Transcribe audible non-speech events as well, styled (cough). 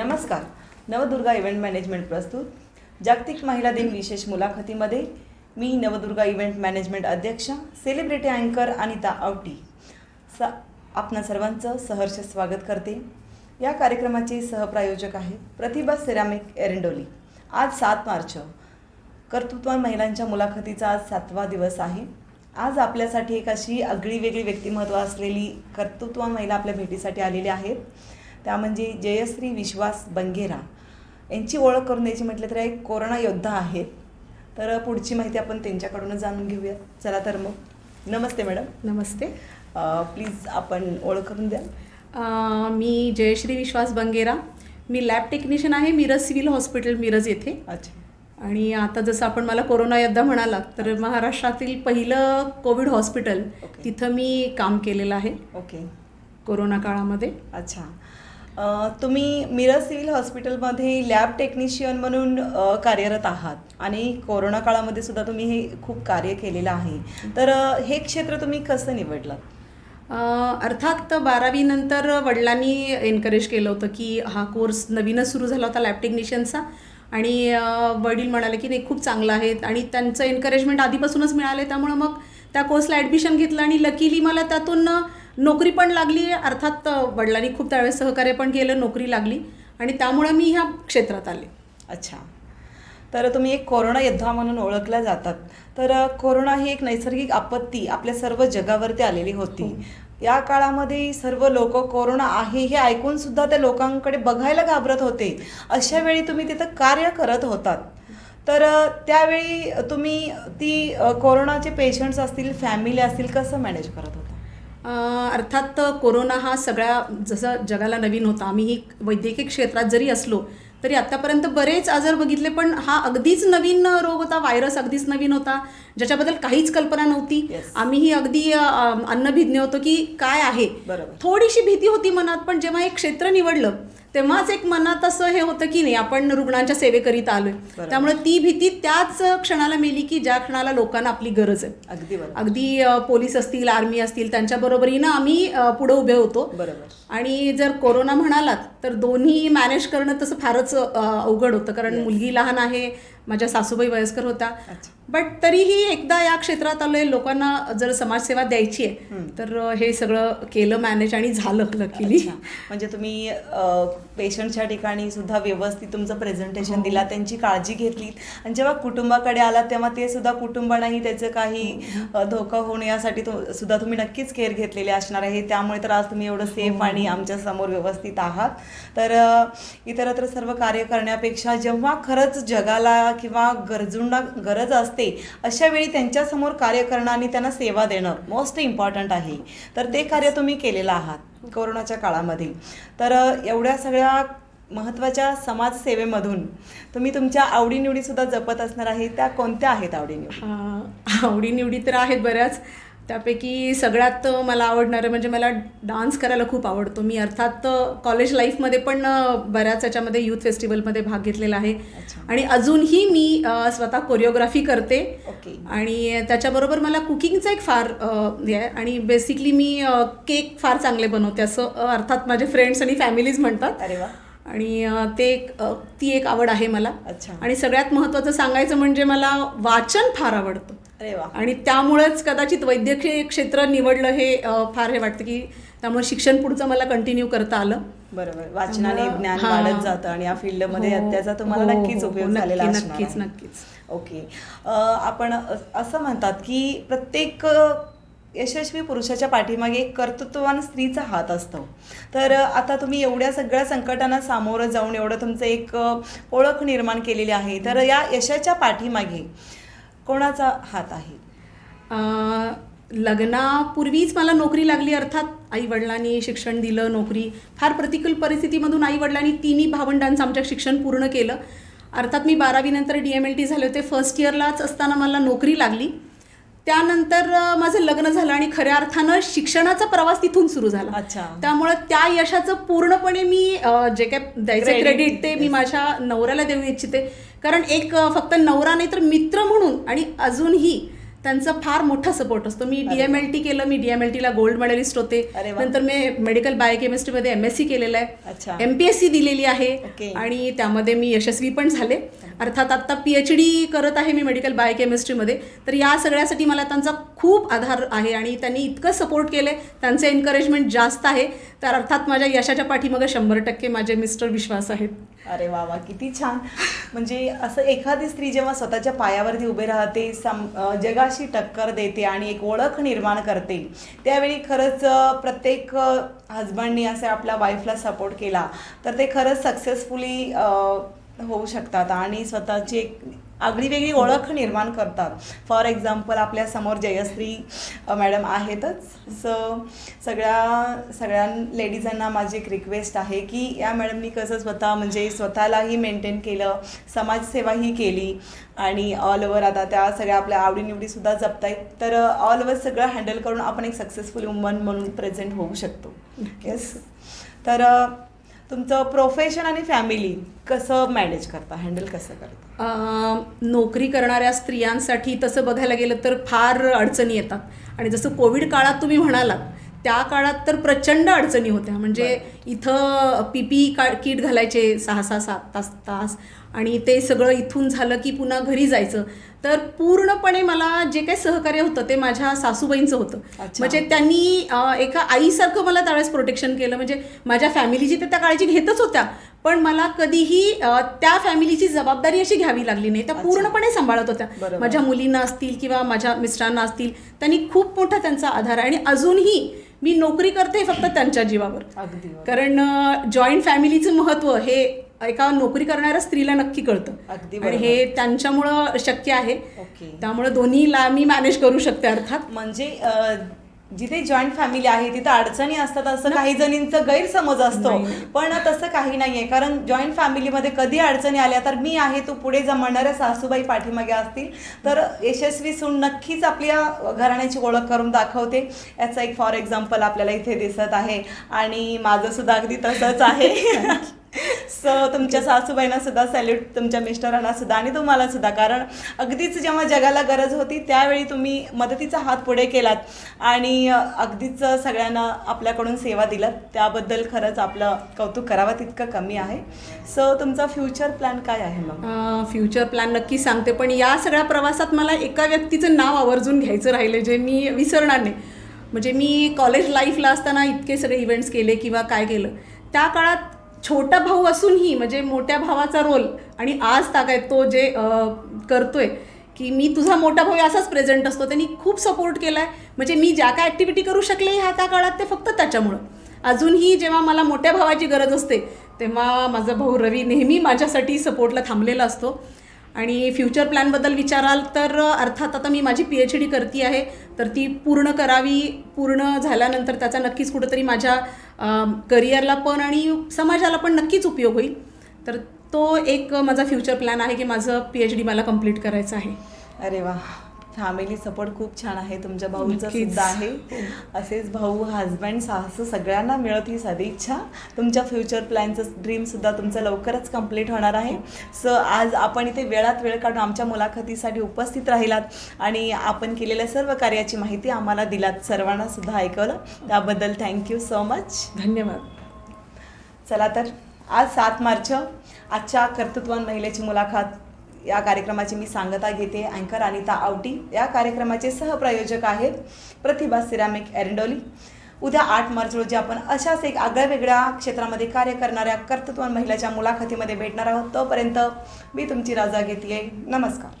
नमस्कार. Navdurga event management प्रस्तुत. जागतिक महिला दिन विशेष मुलाखतीमध्ये मी नवदुर्गा इव्हेंट मॅनेजमेंट अध्यक्ष सेलिब्रिटी अँकर अनिता आवटी स आपणा सर्वांचं सहर्ष स्वागत करते. या कार्यक्रमाचे सहप्रायोजक आहे प्रतिभा सिरामिक एरंडोली. आज सात मार्च. कर्तृत्वान महिलांच्या मुलाखतीचा आज सातवा दिवस आहे. आज आपल्यासाठी एक अशी आगळी वेगळी व्यक्तिमत्व असलेली कर्तृत्वान महिला आपल्या भेटीसाठी आलेल्या आहेत. त्या म्हणजे जयश्री विश्वास बंगेरा. यांची ओळख करून द्यायची म्हटलं तर एक कोरोना योद्धा आहेत. तर पुढची माहिती आपण त्यांच्याकडूनच जाणून घेऊया. चला तर मग. नमस्ते मॅडम. नमस्ते. प्लीज आपण ओळख करून द्या. मी जयश्री विश्वास बंगेरा. मी लॅब टेक्निशियन आहे मिरज सिव्हिल हॉस्पिटल मिरज येथे. अच्छा. आणि आता जसं आपण मला कोरोना योद्धा म्हणाला तर महाराष्ट्रातील पहिलं कोविड हॉस्पिटल. तिथं मी काम केलेलं आहे. ओके. कोरोना काळामध्ये. अच्छा. तुम्ही मिरज सिव्हिल हॉस्पिटलमध्ये लॅब टेक्निशियन म्हणून कार्यरत आहात आणि कोरोना काळामध्ये सुद्धा तुम्ही हे खूप कार्य केलेलं आहे. तर हे क्षेत्र तुम्ही कसं निवडलं? अर्थात बारावीनंतर वडिलांनी एनकरेज केलं होतं की हा कोर्स नवीनच सुरू झाला होता लॅब टेक्निशियनचा आणि वडील म्हणाले की नाही खूप चांगलं आहे आणि त्यांचं एनकरेजमेंट आधीपासूनच मिळाले त्यामुळं मग त्या कोर्सला ॲडमिशन घेतलं आणि लकीली मला त्यातून नोकरी पण लागली अर्थात वडिलांनी खूप त्यावेळेस सहकार्य पण केलं नोकरी लागली. आणि त्यामुळं मी ह्या क्षेत्रात आले. अच्छा. तर तुम्ही एक कोरोना योद्धा म्हणून ओळखल्या जातात. तर कोरोना ही एक नैसर्गिक आपत्ती आपल्या सर्व जगावरती आलेली होती. या काळामध्ये सर्व लोक कोरोना आहे हे ऐकून सुद्धा त्या लोकांकडे बघायला घाबरत होते. अशा वेळी तुम्ही तिथं कार्य करत होतात. तर त्यावेळी तुम्ही ती कोरोनाचे पेशंट्स असतील फॅमिली असतील कसं मॅनेज करत होता? अर्थात कोरोना हा सगळ्या जसं जगाला नवीन होता आम्ही वैद्यकीय क्षेत्रात जरी असलो तरी आत्तापर्यंत बरेच आजार बघितले पण हा अगदीच नवीन रोग होता व्हायरस अगदीच नवीन होता ज्याच्याबद्दल काहीच कल्पना नव्हती. Yes. आम्हीही अगदी अन्नभिज्ञ होतो की काय आहे? थोडीशी भीती होती मनात पण जेव्हा एक क्षेत्र निवडलं तेव्हाच एक मनात असं हे होतं की नाही आपण रुग्णांच्या सेवेकरीता आलोय. त्यामुळे ती भीती त्याच क्षणाला मेली की ज्या क्षणाला लोकांना आपली गरज आहे. अगदी अगदी पोलीस असतील आर्मी असतील त्यांच्या बरोबरीनं आम्ही पुढे उभे होतो. बरोबर. आणि जर कोरोना म्हणालात तर दोन्ही मॅनेज करणं तसं फारच अवघड होतं. कारण. मुलगी लहान आहे माझ्या सासूबाई वयस्कर अच्छा. बट तरीही एकदा या क्षेत्रात आलोय लोकांना जर समाजसेवा द्यायची आहे. तर हे सगळं केलं मॅनेज आणि झालं लकीली. म्हणजे तुम्ही पेशंटच्या ठिकाणी सुद्धा व्यवस्थित तुमचं प्रेझेंटेशन हो. दिला त्यांची काळजी घेतलीत आणि जेव्हा कुटुंबाकडे आलात तेव्हा ते सुद्धा कुटुंबालाही त्याचं काही धोका होणे यासाठी तो सुद्धा तुम्ही नक्कीच केअर घेतलेले असणार आहे. त्यामुळे तर आज तुम्ही एवढं सेफ आणि आमच्यासमोर व्यवस्थित आहात. तर इतरत्र सर्व कार्य करण्यापेक्षा जेव्हा खरंच जगाला किंवा गरजूंना गरज असते अशा वेळी त्यांच्यासमोर कार्य करणं आणि त्यांना सेवा देणं मोस्ट इम्पॉर्टंट आहे. तर ते कार्य तुम्ही केलेलं आहात कोरोनाच्या काळामध्ये तर एवढ्या सगळ्या महत्त्वाच्या समाजसेवेमधून तुम्ही तुमच्या आवडीनिवडी सुद्धा जपत असणार आहे. त्या कोणत्या आहेत आवडीनिवडी? आवडीनिवडी तर आहेत बऱ्याच. त्यापैकी सगळ्यात मला आवडणारं म्हणजे मला डान्स करायला खूप आवडतो. मी अर्थात कॉलेज लाईफमध्ये पण बऱ्याच याच्यामध्ये यूथ फेस्टिवलमध्ये भाग घेतलेला आहे. आणि अजूनही मी स्वतः कोरिओग्राफी करते. आणि त्याच्याबरोबर मला कुकिंगचा एक फार हे आहे. आणि बेसिकली मी केक फार चांगले बनवते असं अर्थात माझे फ्रेंड्स आणि फॅमिलीज म्हणतात. अरे वा. आणि ते एक ती एक आवड आहे मला. अच्छा. आणि सगळ्यात महत्त्वाचं सांगायचं म्हणजे मला वाचन फार आवडतं. अरे वा. आणि त्यामुळेच कदाचित वैद्यकीय क्षेत्र निवडलं हे फार हे वाटतं की त्यामुळे शिक्षण पुढचं मला कंटिन्यू करता आलं. बरोबर. वाचनाने ज्ञान. वाढत जातं आणि या फील्डमध्ये हो, त्याचा तुम्हाला हो, नक्कीच हो, उपयोग झालेला नक्कीच. नक्कीच ओके. आपण असं म्हणतात की प्रत्येक यशस्वी पुरुषाच्या पाठीमागे एक कर्तृत्ववान स्त्रीचा हात असतो. तर आता तुम्ही एवढ्या सगळ्या संकटांना सामोरं जाऊन एवढं तुमचं एक ओळख निर्माण केलेली आहे. तर या यशाच्या पाठीमागे कोणाचा हात आहे? लग्नापूर्वीच मला नोकरी लागली अर्थात आई वडिलांनी शिक्षण दिलं नोकरी. फार प्रतिकूल परिस्थितीमधून आई वडिलांनी तिन्ही भावंडांचं आमच्या शिक्षण पूर्ण केलं. अर्थात मी बारावीनंतर डी एम एल टी झाले होते. फर्स्ट इयरलाच असताना मला नोकरी लागली. त्यानंतर माझं लग्न झालं आणि खऱ्या अर्थानं शिक्षणाचा प्रवास तिथून सुरू झाला. अच्छा. त्यामुळं त्या यशाचं पूर्णपणे मी जे काय द्यायचं क्रेडिट ते मी. माझ्या नवऱ्याला देऊ इच्छिते. कारण एक फक्त नवरा नाही तर मित्र म्हणून आणि अजूनही त्यांचा फार मोठा सपोर्ट असतो मी डी एम एल टी केलं मी डी एम एल टीला गोल्ड मेडलिस्ट होते. नंतर मी मेडिकल बायोकेमिस्ट्रीमध्ये एम एस सी केलेलं. आहे एम पी एस सी दिलेली आहे. आणि त्यामध्ये मी यशस्वी पण झाले अर्थात आत्ता पी एच डी करत आहे मी मेडिकल बायोकेमिस्ट्रीमध्ये तर या सगळ्यासाठी मला त्यांचा खूप आधार आहे आणि त्यांनी इतकं सपोर्ट केलं आहे त्यांचे एनकरेजमेंट जास्त आहे. तर अर्थात माझ्या यशाच्या पाठीमागे शंभर टक्के माझे मिस्टर विश्वास आहेत. अरे वा वा किती छान. म्हणजे असं एखादी स्त्री जेव्हा स्वतःच्या पायावरती उभे राहते सम जगाशी टक्कर देते आणि एक ओळख निर्माण करते त्यावेळी खरंच प्रत्येक हजबंडनी असं आपल्या वाईफला सपोर्ट केला. तर ते खरंच सक्सेसफुली होऊ शकतात आणि स्वतःची एक आगळी वेगळी ओळख निर्माण करतात. फॉर एक्झाम्पल आपल्यासमोर जयश्री मॅडम आहेतच. सो सगळ्या सगळ्या लेडीजांना माझी एक रिक्वेस्ट आहे की या मॅडमनी कसं स्वतः म्हणजे स्वतःलाही मेंटेन केलं समाजसेवाही केली आणि ऑल ओव्हर आता त्या सगळ्या आपल्या आवडीनिवडीसुद्धा जपतायत. तर ऑल ओव्हर सगळं हँडल करून आपण एक सक्सेसफुल वुमन म्हणून प्रेझेंट होऊ शकतो. येस तर तुमचं प्रोफेशन आणि फॅमिली कसं मॅनेज करता? हँडल कसं करता? नोकरी करणाऱ्या स्त्रियांसाठी तसं बघायला गेलं तर फार अडचणी येतात. आणि जसं कोविड काळात तुम्ही म्हणालात त्या काळात तर प्रचंड अडचणी होत्या. म्हणजे इथं पी पी का किट घालायचे सहा सहा सात तास तास. आणि ते सगळं इथून झालं की पुन्हा घरी जायचं. तर पूर्णपणे मला जे काही सहकार्य होतं ते माझ्या सासूबाईंचं होतं. म्हणजे त्यांनी एका आईसारखं मला त्यावेळेस प्रोटेक्शन केलं. म्हणजे माझ्या फॅमिलीची ते त्या काळजी घेतच होत्या. पण मला कधीही त्या फॅमिलीची जबाबदारी अशी घ्यावी लागली नाही. त्या. पूर्णपणे सांभाळत होत्या. माझ्या मुलींना असतील किंवा माझ्या मिस्टरांना असतील त्यांनी खूप मोठा त्यांचा आधार आहे. आणि अजूनही मी नोकरी करते फक्त त्यांच्या जीवावर. कारण जॉईंट फॅमिलीचं महत्त्व हे एका नोकरी करणाऱ्या स्त्रीला नक्की कळतं. आणि. हे त्यांच्यामुळं शक्य आहे. त्यामुळे दोन्हीला मी मॅनेज करू शकते अर्थात. म्हणजे जिथे जॉईंट फॅमिली आहे तिथं अडचणी असतात असं काही जणींचं गैरसमज असतो. पण तसं काही नाहीये. कारण जॉईंट फॅमिलीमध्ये कधी अडचणी आल्या तर मी आहे तू पुढे जा म्हणणाऱ्या सासूबाई पाठीमागे असतील. तर यशस्वी सून नक्कीच आपल्या घराण्याची ओळख करून दाखवते. याचं एक फॉर एक्झाम्पल आपल्याला इथे दिसत आहे. आणि माझं सुद्धा अगदी तसंच आहे. (laughs) (laughs) सो तुमच्या सासूबाईंना सुद्धा सॅल्यूट तुमच्या मिस्टरांना सुद्धा आणि तुम्हाला सुद्धा. कारण अगदीच जेव्हा जगाला गरज होती त्यावेळी तुम्ही मदतीचा हात पुढे केलात आणि अगदीच सगळ्यांना आपल्याकडून सेवा दिलात. त्याबद्दल खरंच आपलं कौतुक करावं तितकं कमी आहे. सो तुमचा फ्युचर प्लॅन काय आहे मग? फ्युचर प्लॅन नक्की सांगते पण या सगळ्या प्रवासात मला एका व्यक्तीचं नाव आवर्जून घ्यायचं राहिलं जे मी विसरणार नाही. म्हणजे मी कॉलेज लाईफला असताना इतके सगळे इव्हेंट्स केले किंवा काय केलं त्या काळात छोटा भाऊ असूनही म्हणजे मोठ्या भावाचा रोल आणि आज तागायत तो जे करतोय की मी तुझा मोठा भाऊ असाच प्रेझेंट असतो त्यांनी खूप सपोर्ट केला आहे म्हणजे मी ज्या काय ॲक्टिव्हिटी करू शकले ह्या त्या काळात ते फक्त त्याच्यामुळं. अजूनही जेव्हा मला मोठ्या भावाची गरज असते तेव्हा माझा भाऊ रवी नेहमी माझ्यासाठी सपोर्टला थांबलेला असतो. आणि फ्युचर प्लॅनबद्दल विचाराल तर अर्थात आता मी माझी पी एच डी करते आहे तर ती पूर्ण करावी पूर्ण झाल्यानंतर त्याचा नक्कीच कुठंतरी माझ्या करिअरला पण आणि समाजाला पण नक्कीच उपयोग होईल. तर तो एक माझा फ्युचर प्लॅन आहे की माझं पी एच डी मला कंप्लीट करायचं आहे. अरे वा. फॅमिली सपोर्ट खूप छान आहे. तुमच्या भाऊंचा. सुद्धा आहे. असेच भाऊ हजबंड सासू सगळ्यांना मिळत ही सदिच्छा तुमच्या फ्युचर प्लॅनचं ड्रीम सुद्धा तुमचं लवकरच कंप्लीट होणार आहे. सो आज आपण इथे वेळात वेळ काढून आमच्या मुलाखतीसाठी उपस्थित राहिलात आणि आपण केलेल्या सर्व कार्याची माहिती आम्हाला दिलात. सर्वांना सुद्धा ऐकवलं. त्याबद्दल थँक्यू सो मच धन्यवाद. चला तर आज सात मार्च आजच्या कर्तृत्वान महिलेची मुलाखत. या कार्यक्रमाची मी सांगता घेते. अँकर अनिता आवटी या कार्यक्रमाचे सहप्रयोजक आहेत प्रतिभा सिरामिक एरंडोली. उद्या आठ मार्च रोजी आपण अशाच एक आगळ्या वेगळ्या क्षेत्रामध्ये कार्य करणाऱ्या कर्तृत्वान महिलाच्या मुलाखतीमध्ये भेटणार आहोत. तोपर्यंत मी तुमची राजा घेते नमस्कार.